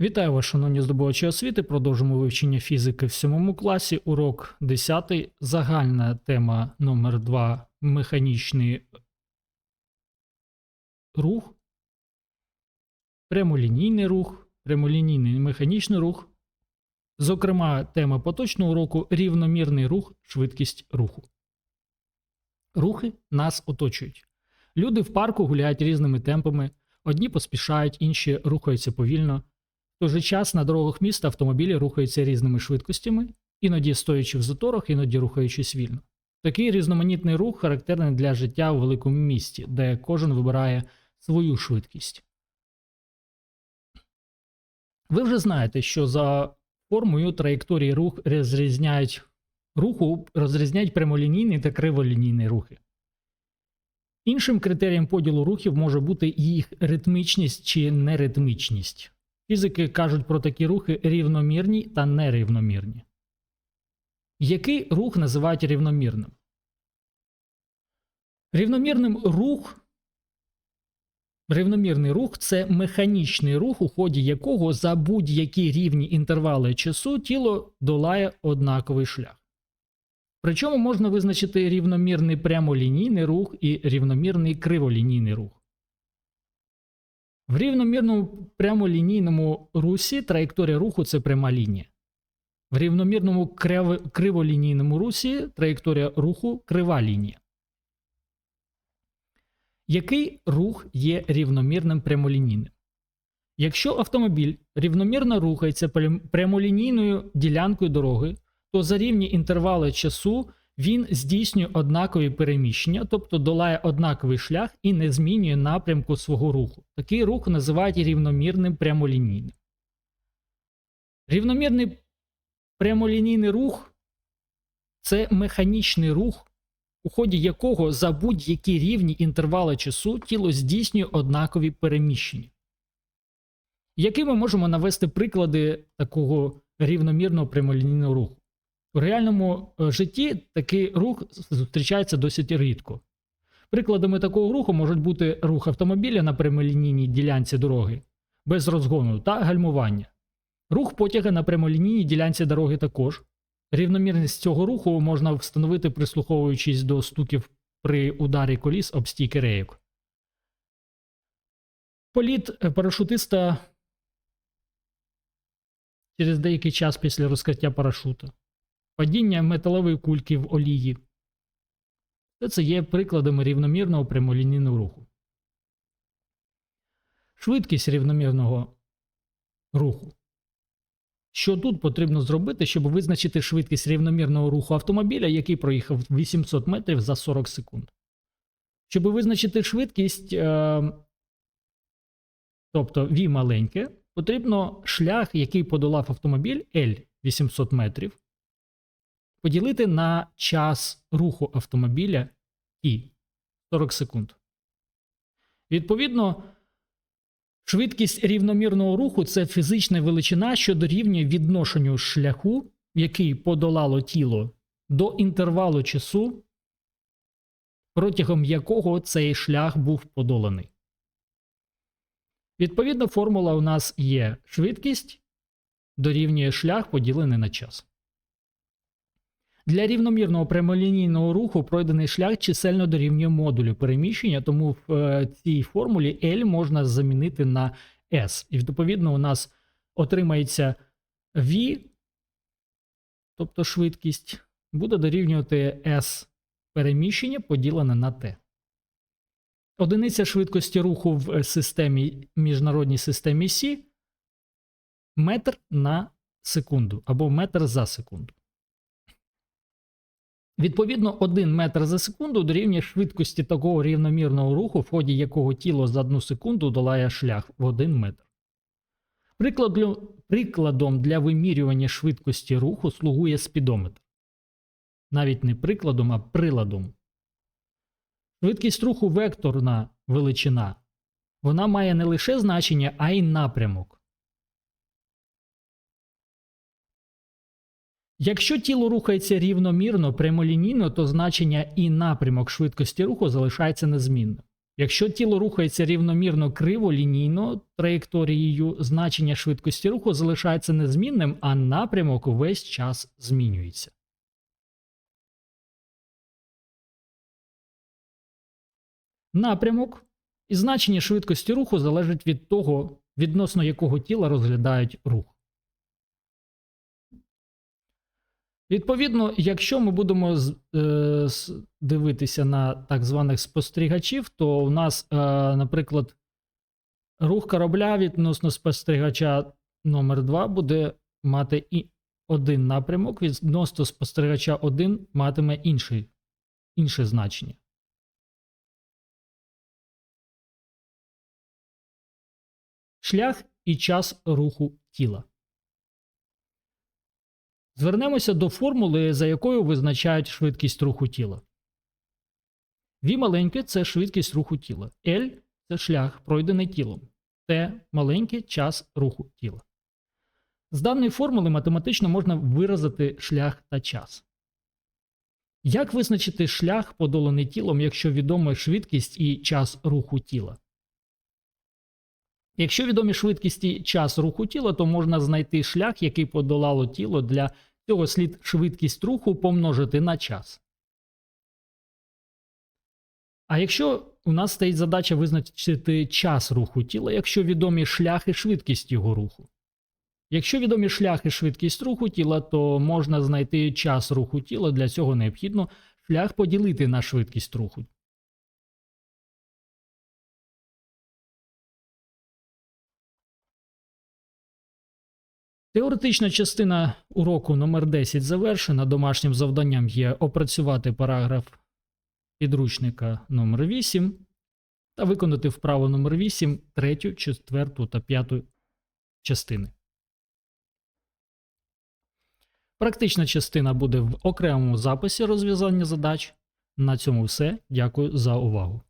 Вітаю вас, шановні здобувачі освіти. Продовжимо вивчення фізики в 7 класі. Урок 10. Загальна тема номер 2 Механічний рух. Прямолінійний рух, прямолінійний механічний рух. Зокрема, тема поточного уроку рівномірний рух, швидкість руху. Рухи нас оточують. Люди в парку гуляють різними темпами. Одні поспішають, інші рухаються повільно. В той же час на дорогах міста автомобілі рухаються різними швидкостями, іноді стоячи в заторах, іноді рухаючись вільно. Такий різноманітний рух характерний для життя у великому місті, де кожен вибирає свою швидкість. Ви вже знаєте, що за формою траєкторії рух розрізняють руху розрізняють прямолінійний та криволінійний рухи. Іншим критерієм поділу рухів може бути їх ритмічність чи неритмічність. Фізики кажуть про такі рухи рівномірні та нерівномірні. Який рух називають рівномірним? Рівномірним рух Рівномірний рух це механічний рух, у ході якого за будь-які рівні інтервали часу тіло долає однаковий шлях. Причому можна визначити рівномірний прямолінійний рух і рівномірний криволінійний рух. В рівномірному прямолінійному русі траєкторія руху це пряма лінія. В рівномірному криволінійному русі траєкторія руху крива лінія. Який рух є рівномірним прямолінійним? Якщо автомобіль рівномірно рухається прямолінійною ділянкою дороги, то за рівні інтервали часу він здійснює однакові переміщення, тобто долає однаковий шлях і не змінює напрямку свого руху. Такий рух називають рівномірним прямолінійним. Рівномірний прямолінійний рух це механічний рух, у ході якого за будь-які рівні інтервали часу тіло здійснює однакові переміщення. Які ми можемо навести приклади такого рівномірного прямолінійного руху? У реальному е, житті такий рух зустрічається досить рідко. Прикладами такого руху можуть бути рух автомобіля на прямолінійній ділянці дороги без розгону та гальмування. Рух потяга на прямолінійній ділянці дороги також. Рівномірність цього руху можна встановити, прислуховуючись до стуків при ударі коліс об стійки рейок. Політ е, парашутиста через деякий час після розкриття парашута падіння металевої кульки в олії. Все це є прикладами рівномірного прямолінійного руху. Швидкість рівномірного руху. Що тут потрібно зробити, щоб визначити швидкість рівномірного руху автомобіля, який проїхав 800 метрів за 40 секунд? Щоб визначити швидкість, е, тобто V маленьке, потрібно шлях, який подолав автомобіль L 800 метрів, поділити на час руху автомобіля і 40 секунд. Відповідно, швидкість рівномірного руху це фізична величина, що дорівнює відношенню шляху, який подолало тіло, до інтервалу часу, протягом якого цей шлях був подоланий. Відповідна формула у нас є швидкість дорівнює шлях поділений на час. Для рівномірного прямолінійного руху пройдений шлях чисельно дорівнює модулю переміщення, тому в е, цій формулі L можна замінити на S. І відповідно у нас отримається V, тобто швидкість, буде дорівнювати S переміщення поділене на T. Одиниця швидкості руху в системі міжнародній системі Сі метр на секунду або метр за секунду. Відповідно, 1 метр за секунду дорівнює швидкості такого рівномірного руху, в ході якого тіло за 1 секунду долає шлях в 1 метр. Прикладом, прикладом для вимірювання швидкості руху слугує спідометр. Навіть не прикладом, а приладом. Швидкість руху векторна величина. Вона має не лише значення, а й напрямок. Якщо тіло рухається рівномірно, прямолінійно, то значення і напрямок швидкості руху залишається незмінним. Якщо тіло рухається рівномірно криво лінійно траєкторією, значення швидкості руху залишається незмінним, а напрямок увесь час змінюється. Напрямок і значення швидкості руху залежить від того, відносно якого тіла розглядають рух. Відповідно, якщо ми будемо е, дивитися на так званих спостерігачів, то у нас, е, наприклад, рух корабля відносно спостерігача номер 2 буде мати і один напрямок, відносно спостерігача 1 матиме інший, інше значення. Шлях і час руху тіла. Звернемося до формули, за якою визначають швидкість руху тіла. V маленьке це швидкість руху тіла. L це шлях, пройдений тілом. T маленький час руху тіла. З даної формули математично можна виразити шлях та час. Як визначити шлях, подоланий тілом, якщо відома швидкість і час руху тіла? Якщо відомі швидкість і час руху тіла, то можна знайти шлях, який подолало тіло. Для цього слід швидкість руху помножити на час. А якщо у нас стоїть задача визначити час руху тіла, якщо відомі шлях і швидкість його руху. Якщо відомі шлях і швидкість руху тіла, то можна знайти час руху тіла. Для цього необхідно шлях поділити на швидкість руху. Теоретична частина уроку номер 10 завершена. Домашнім завданням є опрацювати параграф підручника номер 8 та виконати вправу номер 8, 3, 4 та 5 частини. Практична частина буде в окремому записі розв'язання задач. На цьому все. Дякую за увагу.